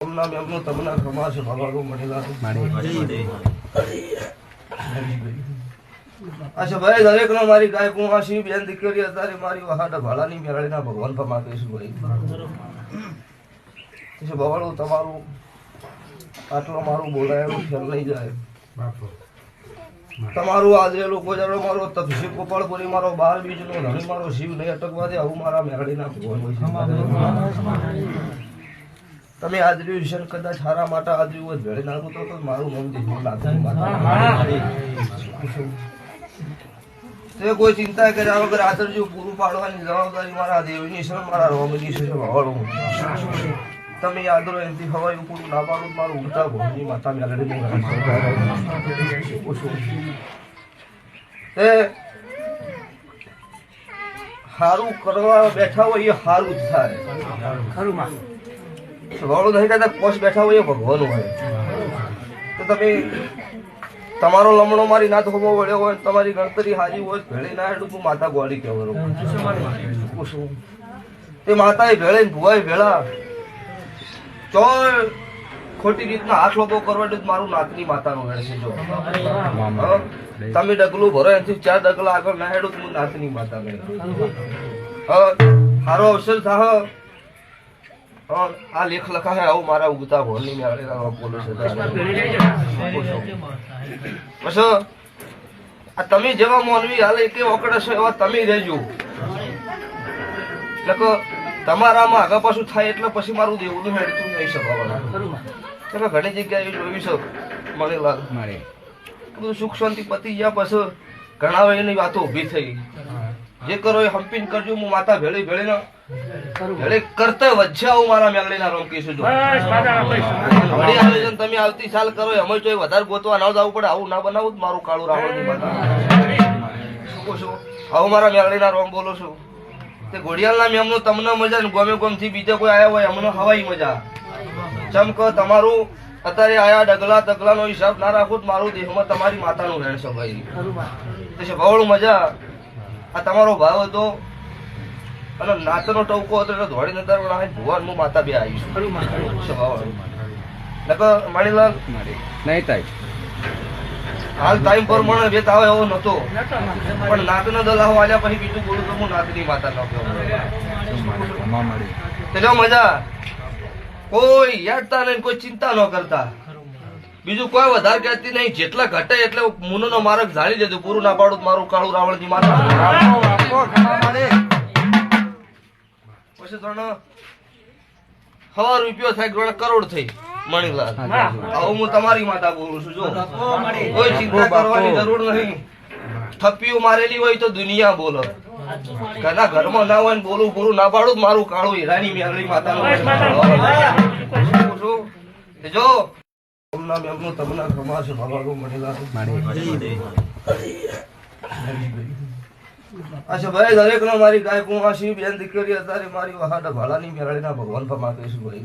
ઓમના મેમનું તમને ખમા છે. ભગવાન મળેલા અચ્છા ભાઈ દરેક નો મારી ગાય કુવા બેન દીકરી અત્યારે મારી વહાડા ભાલાની ભગવાન પર માગીશું ભાઈ પછી બવાડું તમારું આટલો મારું બોલાયેલું ખ્યાલ નહીં જાય. તમારું આજરેલું કોજારો મારો તપસી પૂરી મારો બાર બીજનો ધણી મારો શિવ નહીં અટકવા દે આવું મારા મેળીના ભગવાન. તમે આદર્યું ઈશ્વર કદાચ હારા માટે આજર્યું હોય ભેળે નાખું તો મારું મન નાથની તે કોઈ ચિંતા કર્યા વગર આદરજો પૂરું પાડવાની જવાબદારી મારા દેવની છે મારા રોમની છે હવાળો તમે આદરો એમથી હવાઈ પૂરું ના પાડું મારું ઉડતા ભોજની માતા એ સારું કરવા બેઠા હોય એ સારું જ થાય. વાળું નહીં કહેતા કોષ બેઠા હોય એ ભગવાન હોય. તો તમે તમારો લમણો મારી ના ધોબો વળ્યો હોય તમારી ગણતરી હાજી હોય ભેળી ના એટલું તું માતા ગોળી કહેવાનું. તે માતાએ ભેળે ભુવાય ભેળા. ચો ખોટી રીતના હાથ લોકો કરવા એટલે મારું નાતની માતાનો વેળ છે જો. તમે ડગલું ભરો એનાથી ચાર ડગલા આગળ ના હેડું તું નાતની માતા હા? સારો અવસર થાહ હા, આ લેખ લખા હે આવું મારા ઉગતા ભોળની મેળે બોલો છે. બસ આ તમે જેવા મોલવી હાલે કે ઓકડે છો એવા તમે રહેજો. લખો તમારામાં આગળ પાછું થાય એટલે પછી મારું દેવું હેડતું નહીં શકવાનું. તમે ઘણી જગ્યાએ જોયું છે મળે. બધું સુખ શાંતિ પતી ગયા પછી ઘણા એની વાતો ઊભી થઈ. જે કરો એ હંપીને કરજો હું માતા ભેળી ભેળે ભેળી કરતા વચ્ચે આવું મારા મેંગડીના રોમ કહીશું જો વળી આયોજન તમે આવતી સાલ કરો એમ જ વધારે ગોતવા ના જવું પડે આવું ના બનાવું મારું કાળું રાવણની માતા શું કહું છું? આવું મારા મેંગડીના રોમ બોલો છું. તે ઘોડિયાલના મેમનું તમને મજા ને ગમે ગમથી બીજા કોઈ આયા હોય એમને હવાઈ મજા. ચમક તમારું અત્યારે આયા ડગલા તગલાનો હિસાબ ના રાખો તો મારું દેહમાં તમારી માતાનું રહેણ છે ભાઈ તો છે બહુ મજા. આ તમારો ભાવ હતો અને નાતનો ટવકો હતો એટલે ધોળી નતર પણ ભુવન હું માતા બે આવીશું. નકર મણીલાલ? નહીં થાય. હાલ ટાઈમ પર મને વેત આવે એવો નતો પણ નાતનો દલાહો આલ્યા પછી બીજું બોલું તો હું નાતની માતા નો કહું મજા કોઈ યાદતા નહીં કોઈ ચિંતા ન કરતા. બીજું કોઈ વધારે કહેતી નહીં. જેટલા ઘટે એટલે મુનો નો માર્ગ જાળી દેજો. પૂરું ના પાડું મારું કાળું રાવણજી માતા પછી ત્રણ હવા રૂપિયો થાય ત્રણ કરોડ થઈ. મણીલાલ આવું હું તમારી માતા બોલું છું જો. કોઈ ચિંતા કરવાની જરૂર નહીં. થપ્પીઓ મારેલી હોય તો દુનિયા બોલો. ઘરના ઘરમાં ના હોય ને બોલું પૂરું ના પાડું મારું કાળું હીરાની મેળવી માતાનું. જો. તમને મેમનું તમને ભગવાન મળેલા અચ્છા, ભાઈ દરેક નો મારી ગાય કુવા શિવ બેન દીકરી અત્યારે મારી વહાડા ભાલાની મેળીના ભગવાન પર કહીશું ભાઈ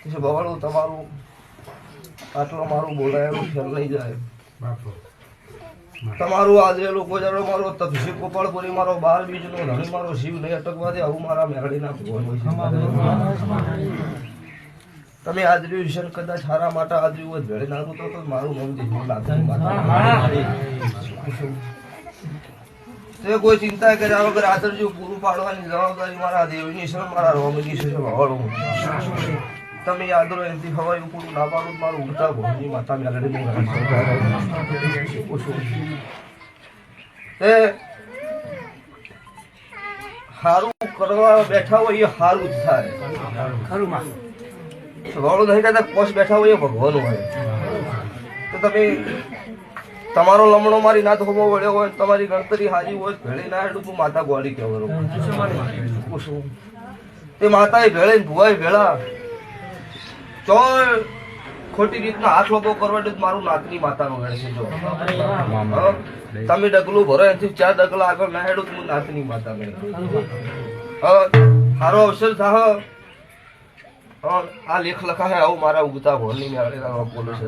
પછી બવાડું તમારું, આટલો મારું બોલાયેલું ખ્યાલ નહીં જાય. તમારું આજરેલું કોજારો મારો તપસી પૂરી મારો બાર બીજનો ધણી મારો શિવ નહીં અટકવા દે આવું મારા મેળીના ભગવાન તમે આજર્યું ઈશ્વર કદાચ હારા માટે આજર્યું હોય ભેળી નાખું તો મારું મન દેવું નાથની તે કોઈ ચિંતા કર્યા વગર આદરજો પૂરું પાડવાની જવાબદારી મારા દેવની છે, મારા રોમની છે ભવાડું તમે યાદ એમથી હવાયું પૂરું ના પાડું મારું ઉડતા ભોજની માતા મેલડી તે હારું કરવા બેઠા હોય એ હારું જ થાય. ખરું વાળું નહીં કહેતા કોષ બેઠા હોય એ ભગવાન હોય. તો તમે તમારો લમણો મારી ના ધોબો વળ્યો હોય તમારી ગણતરી હારી હોય ભેળી ના હેડું તું માતા ગોળી કહેવાનું તે માતાએ ભેળે ભુવાય ભેળા. ચો ખોટી રીતના હાથ લોકો કરવા મારું નાતની માતાનો વેળ છે જો. તમે ડગલું ભરો એનાથી ચાર ડગલા આગળ ના હેડું તો હું નાતની માતા ગણી. હારો સારો અવસર થાહ હા, આ લેખ લખા હે આવું મારા ઉગતા ભોળની મેળે બોલો છે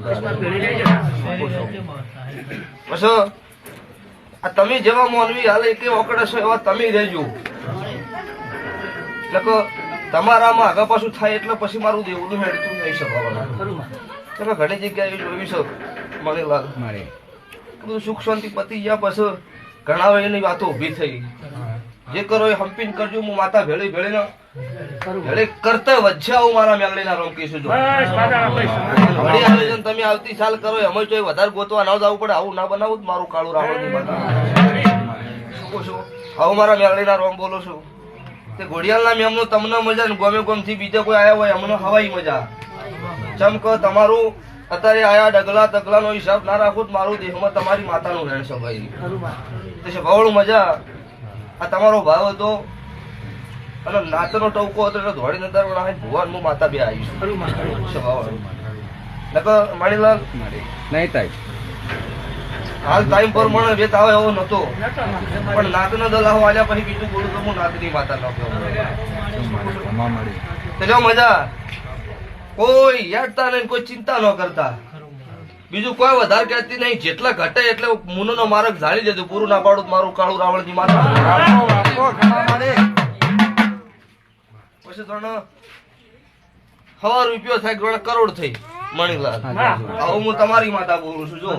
બસ આ તમે જેવા મોનવી હાલે કે ઓકડે છો એવા તમે રહેજો. એટલે તમારામાં આગળ પાછું થાય એટલે પછી મારું દેવડું હેડતું નહીં સભાવાળા તમે ઘણી જગ્યાએ જોયું છે મણિલાલ બધું સુખ શાંતિ પતી ગયા પછી ઘણા એની વાતો ઊભી થઈ. જે કરો એ હંપીને કરજો હું માતા ભેળી ભેળી ભેળી કરતા વચ્ચે આવું મારા મેલડીના રોમ કહીશું જો વળી આયોજન તમે આવતી સાલ કરો એમ જ વધારે ગોતવા ના જવું પડે આવું ના બનાવું મારું કાળું રાવણ શું કહો છો? આવું મારા મેલડીના રોમ બોલો છું. તે ઘોડિયાલના મેમનો તમને મજા ને ગમે થી બીજા કોઈ આયા હોય અમને હવાઈ મજા. ચમક તમારું અત્યારે આયા ડગલા તગલાનો હિસાબ ના રાખો તો મારું દેહમાં તમારી માતાનું રહેણ છે ભાઈ બહુ મજા. આ તમારો ભાવ હતો અને નાતનો ટવકો હતો એટલે ધોળી નદર વાળા ભુવન હું માતા બે આવી નકર મણીલાલ નહીં થાય. હાલ ટાઈમ પર મને વેત આવે એવો નતો પણ નાતનો દલાહો આલ્યા પછી બીજું બોલું તો હું નાતની માતા ન કહું તો મજા. કોઈ યાદતા નહીં કોઈ ચિંતા ન કરતા. બીજું કોઈ વધારે કહેતી નહીં. જેટલા ઘટે એટલે મુનો માર્ગ ઝાડી દેજો પૂરું ના પાડું મારું કાળું રાવણજી માતા. પછી ત્રણ હવા રૂપિયો થાય ત્રણ કરોડ થઈ. મણીલાલ આવું હું તમારી માતા બોલું છું જો.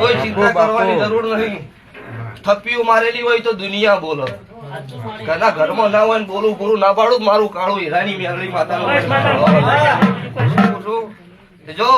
કોઈ ચિંતા કરવાની જરૂર નહીં. થપ્પીઓ મારેલી હોય તો દુનિયા બોલો. ઘરના ઘરમાં ના હોય ને બોલું પૂરું ના પાડું મારું કાળું હીરાની મેળવી માતા જો.